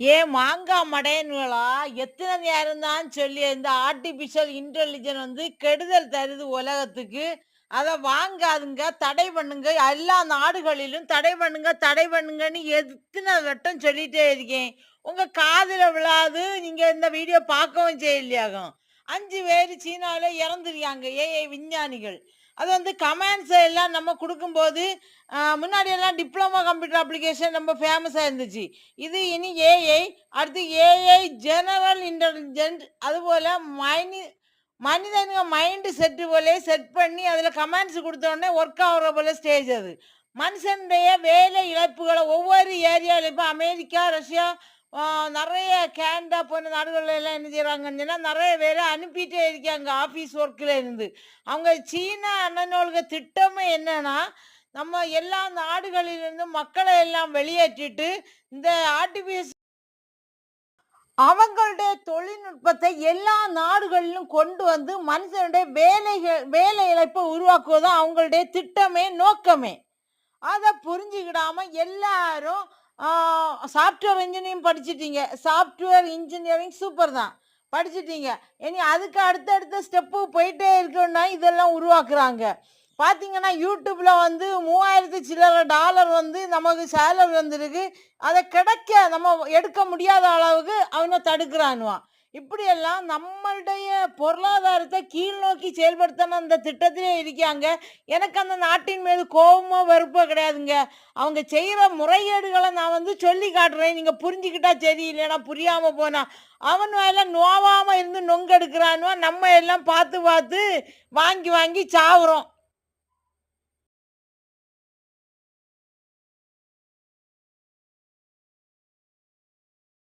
ஏ மாங்காய் மடையன்களா? எத்தனை நேரம் தான் சொல்லி இந்த ஆர்டிபிஷியல் இன்டெலிஜென் வந்து கெடுதல் தருது உலகத்துக்கு. அதை வாங்காதுங்க தடை பண்ணுங்க. எல்லா நாடுகளிலும் தடை பண்ணுங்க தடை பண்ணுங்கன்னு எத்தனை வட்டம் சொல்லிட்டே இருக்கேன். உங்க காதில் விழாது நீங்க இந்த வீடியோ பார்க்கவும் செய்யலையாகும். அஞ்சு பேர் சீனாவில் இறந்துருக்காங்க ஏஐ விஞ்ஞானிகள். அது வந்து கமெண்ட்ஸ் எல்லாம் நம்ம கொடுக்கும்போது முன்னாடி எல்லாம் டிப்ளமோ கம்ப்யூட்டர் அப்ளிகேஷன் ரொம்ப ஃபேமஸாக இருந்துச்சு. இது இனி ஏஐ அடுத்து ஏஐ ஜெனரல் இன்டெலிஜென்ட் அதுபோல் மைனி மனிதனுங்க மைண்டு செட்டு போலே செட் பண்ணி அதில் கமெண்ட்ஸ் கொடுத்தோடனே ஒர்க் ஆகிற போல ஸ்டேஜ் அது. மனுஷனுடைய வேலை இழப்புகளை ஒவ்வொரு ஏரியாவில் இப்போ அமெரிக்கா ரஷ்யா நிறைய கேண்டா போன நாடுகள்ல எல்லாம் என்ன செய்கிறாங்கன்னு சொன்னால் நிறைய பேர் அனுப்பிட்டே இருக்காங்க ஆஃபீஸ் ஒர்க்கில் இருந்து. அவங்க சீன அண்ணனோளுக்கு திட்டமே என்னன்னா நம்ம எல்லா நாடுகளிலிருந்து மக்களை எல்லாம் வெளியேற்றிட்டு இந்த ஆர்டிபிஎஸ் அவங்களுடைய தொழில்நுட்பத்தை எல்லா நாடுகளிலும் கொண்டு வந்து மனுஷனுடைய வேலைகள் வேலை இழப்பை உருவாக்குவதும் அவங்களுடைய திட்டமே நோக்கமே. அதை புரிஞ்சுக்கிடாம எல்லாரும் சாஃப்ட்வேர் இன்ஜினியரிங் படிச்சிட்டீங்க. சாஃப்ட்வேர் இன்ஜினியரிங் சூப்பர் தான். படிச்சிட்டீங்க. இனி அதுக்கு அடுத்தடுத்த ஸ்டெப்பு போயிட்டே இருக்கணும்னா இதெல்லாம் உருவாக்குறாங்க. பார்த்தீங்கன்னா யூடியூப்பில் வந்து மூவாயிரத்து சில்லறை டாலர் வந்து நமக்கு சேலரி வந்திருக்கு. அதை கிடைக்க நம்ம எடுக்க முடியாத அளவுக்கு அவனை தடுக்கிறானுவான். இப்படியெல்லாம் நம்மளுடைய பொருளாதாரத்தை கீழ் நோக்கி செயல்படுத்தணும் அந்த திட்டத்திலே இருக்காங்க எனக்கு அந்த நாட்டின் மீது கோபமோ வெறுப்போ கிடையாதுங்க. அவங்க செய்கிற முறைகேடுகளை நான் வந்து சொல்லி காட்டுறேன். நீங்கள் புரிஞ்சுக்கிட்டா சரி இல்லைனா புரியாமல் போனா. அவன் எல்லாம் நோவாமல் இருந்து நொங்கெடுக்கிறானுவா நம்ம எல்லாம் பார்த்து பார்த்து வாங்கி வாங்கி சாவுறோம்.